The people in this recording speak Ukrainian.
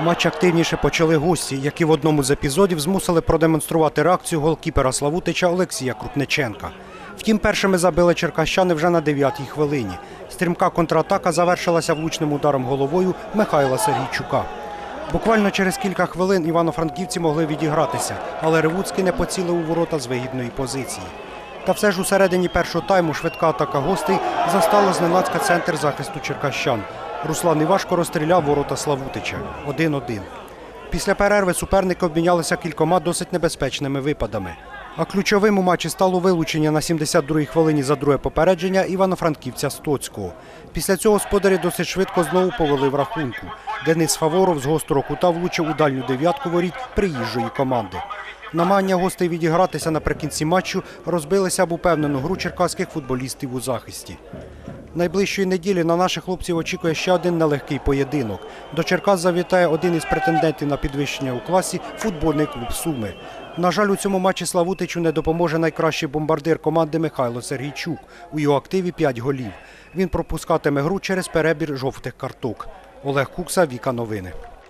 Матч активніше почали гості, які в одному з епізодів змусили продемонструвати реакцію голкіпера Славутича Олексія Крупниченка. Втім, першими забили черкащани вже на 9-й хвилині. Стрімка контратака завершилася влучним ударом головою Михайла Сергійчука. Буквально через кілька хвилин івано-франківці могли відігратися, але Ревуцький не поцілив у ворота з вигідної позиції. Та все ж у середині першого тайму швидка атака гостей застала зненацька центр захисту черкащан. Руслан Івашко розстріляв ворота Славутича 1-1. Після перерви суперники обмінялися кількома досить небезпечними випадами. А ключовим у матчі стало вилучення на 72-й хвилині за друге попередження івано-франківця Стоцького. Після цього господарі досить швидко знову повели в рахунку. Денис Фаворов з гострого кута влучив у дальню дев'ятку воріт приїжджої команди. Намагання гостей відігратися наприкінці матчу розбилися об упевнену гру черкаських футболістів у захисті. Найближчої неділі на наших хлопців очікує ще один нелегкий поєдинок. До Черкас завітає один із претендентів на підвищення у класі футбольний клуб Суми. На жаль, у цьому матчі Славутичу не допоможе найкращий бомбардир команди Михайло Сергійчук. У його активі 5 голів. Він пропускатиме гру через перебір жовтих карток. Олег Кукса, Віка Новини.